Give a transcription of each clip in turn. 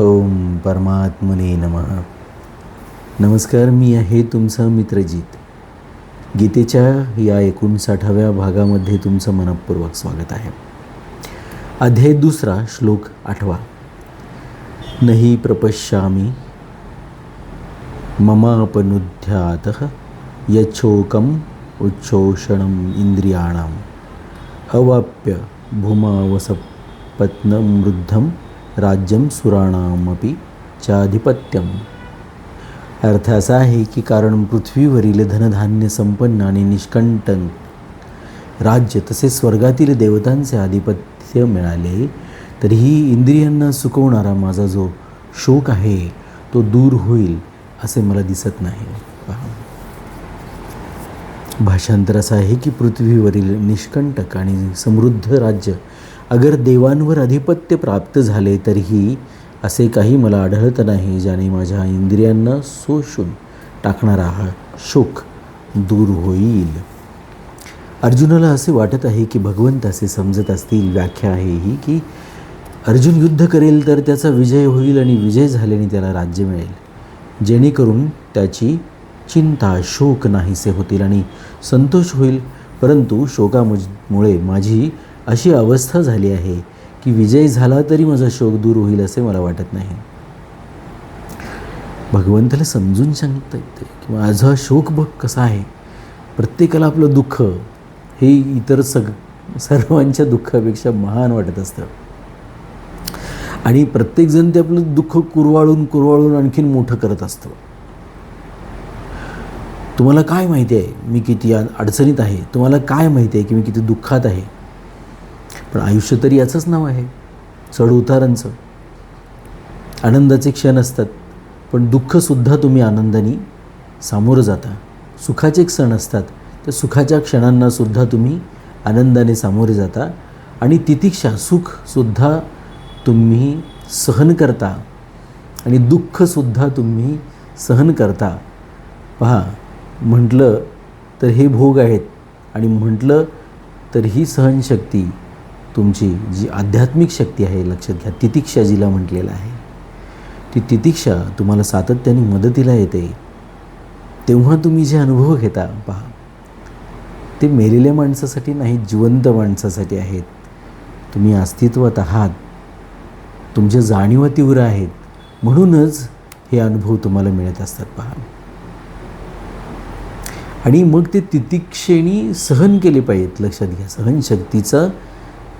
ओम परमात्मने नमः. नमस्कार मी आहे तुमचा मित्रजीत. गीतेच्या या एकोणसाठाव्या भागामध्ये तुमचं मनपूर्वक स्वागत आहे. अध्याय दुसरा श्लोक आठवा. नही प्रपश्यामी ममापनुध्यात यच्छोकम उच्छोषण इंद्रियाणाम अवाप्य भूमावसपत्नं वृद्धं राज्यम सुराणामपि चाधिपत्यम। अर्थ असा आहे की कारण पृथ्वीवरील धनधान्य संपन्न आणि निष्कंटन राज्य तसेच स्वर्गातील देवतांचे आधिपत्य मिळाले तरीही इंद्रियांना सुकवणारा माझा जो शोक आहे तो दूर होईल असे मला दिसत नाही. भाषांतर असं आहे की पृथ्वीवरील निष्कंटक आणि समृद्ध राज्य अगर देवांवर अधिपत्य प्राप्त झाले तरीही असे काही मला आढळत नाही ज्याने माझ्या इंद्रियांना शोषून टाकणारा हा शोक दूर होईल. अर्जुनाला असे वाटत आहे की भगवंत असे समजत असतील व्याख्या आहे ही की अर्जुन युद्ध करेल तर त्याचा विजय होईल आणि विजय झाल्याने त्याला राज्य मिळेल. जेणेकरून त्याची चिंता शोक नाहीसे होतील आणि संतोष होईल. परंतु शोकामुळे माझी अशी अवस्था झाली आहे की विजय झाला तरी माझा शोक दूर होईल असे मला वाटत नाही. भगवंताला समजून सांगता येते की माझा शोक बघ कसा आहे. प्रत्येकाला आपलं दुःख हे इतर सग सर्वांच्या दुःखापेक्षा महान वाटत असतं. आणि प्रत्येकजण ते आपलं दुःख कुरवाळून कुरवाळून आणखीन मोठं करत असतं. तुम्हाला काय माहिती आहे? मी किती अडचणीत आहे. तुम्हाला काय माहिती आहे की मी किती दुःखात आहे? पण आयुष्य तरी याचंच नाव आहे. चढउतारांचं आनंदाचे क्षण असतात पण दुःखसुद्धा तुम्ही आनंदाने सामोरं जाता. सुखाचे क्षण असतात त्या सुखाच्या क्षणांनासुद्धा तुम्ही आनंदाने सामोरे जाता आणि तितिक्षा सुखसुद्धा तुम्ही सहन करता आणि दुःखसुद्धा तुम्ही सहन करता. पहा म्हटलं तर हे भोग आहेत आणि म्हटलं तर ही सहनशक्ती. तुमची जी आध्यात्मिक शक्ती आहे लक्षात घ्या. तितिक्षा जिला म्हटलेलं आहे. ती तितिक्षा तुम्हाला सातत्याने मदतीला येते. तेव्हा तुम्ही जे अनुभव घेता पहा. ते मेलेल्या माणसासाठी नाही जिवंत माणसासाठी आहेत. तुम्ही अस्तित्वात आहात. तुमच्या जाणीवा तीव्र आहेत. म्हणूनच हे अनुभव तुम्हाला मिळत असतात पहा. आणि मग ते तितिक्षेनी सहन केले पाहिजेत लक्षात घ्या. सहनशक्तीचा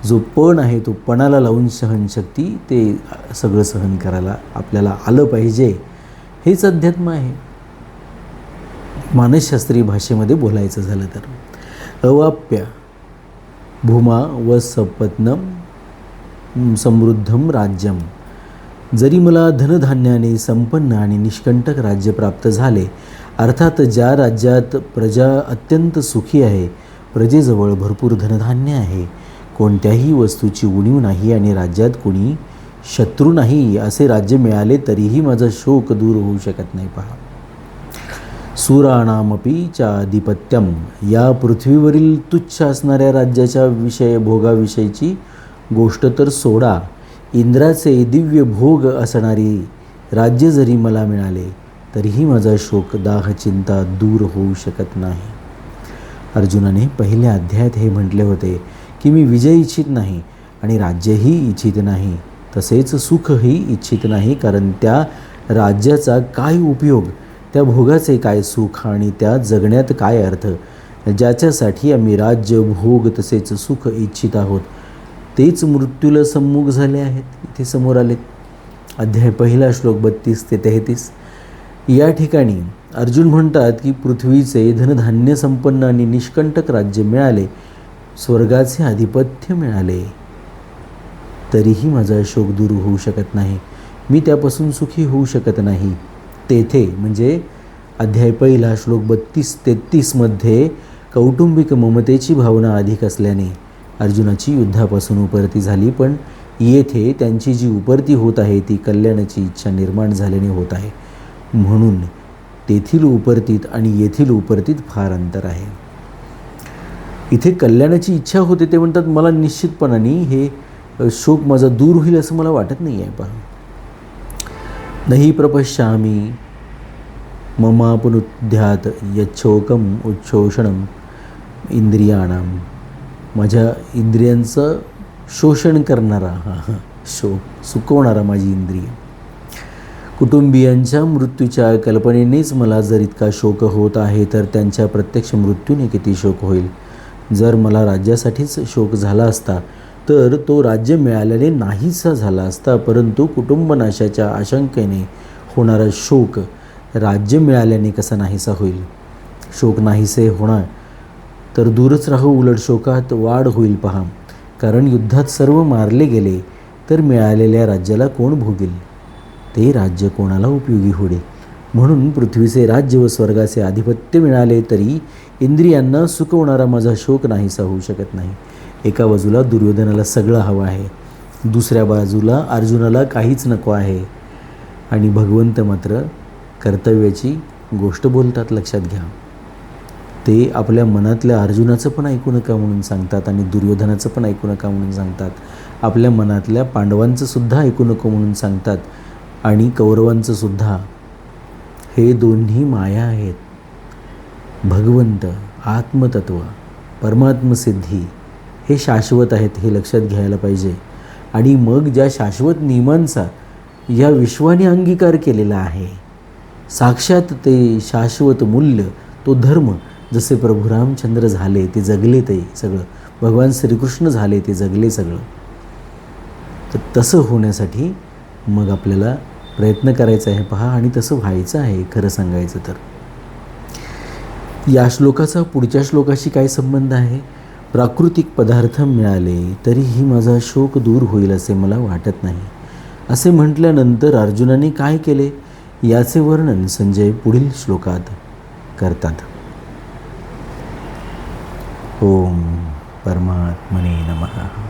जो पण आहे तो पणाला लावून सहनशक्ती ते सगळं सहन करायला आपल्याला आलं पाहिजे. हेच अध्यात्म आहे. मानसशास्त्रीय भाषेमध्ये बोलायचं झालं तर. अवाप्य भूमा व सपत्नम समृद्धम राज्यम. जरी मला धनधान्याने संपन्न आणि निष्कंटक राज्य प्राप्त झाले अर्थात ज्या राज्यात प्रजा अत्यंत सुखी आहे प्रजेजवळ भरपूर धनधान्य आहे. कोणत्याही वस्तूची उणीव नाही आणि राज्यात कोणी शत्रू नाही असे राज्य मिळाले तरीही माझा शोक दूर होऊ शकत नाही पहा. सुराणामपी चाधिपत्यम या पृथ्वीवरील तुच्छ असणाऱ्या राज्याच्या विषय भोगाविषयीची गोष्ट तर सोडा. इंद्राचे दिव्य भोग असणारी राज्य जरी मला मिळाले तरीही माझा शोक दाह चिंता दूर होऊ शकत नाही. अर्जुनाने पहिल्या अध्यायात हे म्हटले होते की मी विजय इच्छित नाही आणि राज्यही इच्छित नाही तसेच सुखही इच्छित नाही कारण त्या राज्याचा काय उपयोग त्या भोगाचे काय सुख आणि त्या जगण्यात काय अर्थ? ज्याच्यासाठी आम्ही राज्य भोग तसेच सुख इच्छित आहोत तेच मृत्यूला सम्मुख झाले आहेत इथे समोर आलेत अध्याय पहिला श्लोक बत्तीस ते तेहतीस. या ठिकाणी अर्जुन म्हणतात की पृथ्वीचे धनधान्य संपन्न आणि निष्कंटक राज्य मिळाले. स्वर्गाचे आधिपत्य मिळाले. तरीही माझा शोक दूर होऊ शकत नाही. मी त्यापासून सुखी होऊ शकत नाही. तेथे म्हणजे अध्याय पहिला श्लोक बत्तीस तेहत्तीसमध्ये कौटुंबिक ममतेची भावना अधिक असल्याने अर्जुनाची युद्धापासून उपरती झाली पण येथे त्यांची जी उपरती होत आहे ती कल्याणाची इच्छा निर्माण झाल्याने होत आहे. म्हणून तेथील उपरतीत आणि येथील उपरतीत फार अंतर आहे. इथे कल्याणाची इच्छा होते ते म्हणतात मला निश्चितपणाने हे शोक माझा दूर होईल असं मला वाटत नाही आहे पहा नही प्रपश्यामी ममापुनुध्यात यच्छोकम उच्छोषणम इंद्रियाणाम माझ्या इंद्रियांचं शोषण करणारा हा हा शोक सुकवणारा माझी इंद्रिय. कुटुंबियांच्या मृत्यूच्या कल्पनेनेच मला जर इतका शोक होत आहे तर त्यांच्या प्रत्यक्ष मृत्यूने किती शोक होईल? जर मला राज्यासाठीच शोक झाला असता तर तो राज्य मिळाल्याने नाहीसा झाला असता परंतु कुटुंबनाशाच्या आशंकेने होणारा शोक राज्य मिळाल्याने कसा नाहीसा होईल? शोक नाहीसे होणार तर दूरच राहू उलट शोकात वाढ होईल पहा. कारण युद्धात सर्व मारले गेले तर मिळालेल्या राज्याला कोण भोगेल? ते राज्य कोणाला उपयोगी होईल? म्हणून पृथ्वीचे राज्य व स्वर्गाचे आधिपत्य मिळाले तरी इंद्रियांना सुकवणारा माझा शोक नाहीसा होऊ शकत नाही. एका बाजूला दुर्योधनाला सगळं हवं आहे दुसऱ्या बाजूला अर्जुनाला काहीच नको आहे. आणि भगवंत मात्र कर्तव्याची गोष्ट बोलतात लक्षात घ्या. ते आपल्या मनातल्या अर्जुनाचं पण ऐकू नका म्हणून सांगतात आणि दुर्योधनाचं पण ऐकू नका म्हणून सांगतात. आपल्या मनातल्या पांडवांचं सुद्धा ऐकू नको म्हणून सांगतात आणि कौरवांचं सुद्धा हे दोन्ही माया आहेत. भगवंत आत्मतत्व परमात्मसिद्धी हे शाश्वत आहेत हे लक्षात घ्यायला पाहिजे. आणि मग ज्या शाश्वत नियमांचा या विश्वाने अंगीकार केलेला आहे साक्षात ते शाश्वत मूल्य तो धर्म जसे प्रभू रामचंद्र झाले ते जगले ते सगळं भगवान श्रीकृष्ण झाले ते जगले सगळं तर तसं होण्यासाठी मग आपल्याला प्रयत्न करायचा आहे पहा. आणि तसं व्हायचं आहे खरं सांगायचं तर. या श्लोकाचा पुढच्या श्लोकाशी काय संबंध आहे? प्राकृतिक पदार्थ मिळाले तरीही माझा शोक दूर होईल असे मला वाटत नाही. असे म्हटल्यानंतर अर्जुनाने काय केले? याचे वर्णन संजय पुढील श्लोकात करतात. ओम परमात्मने नमः.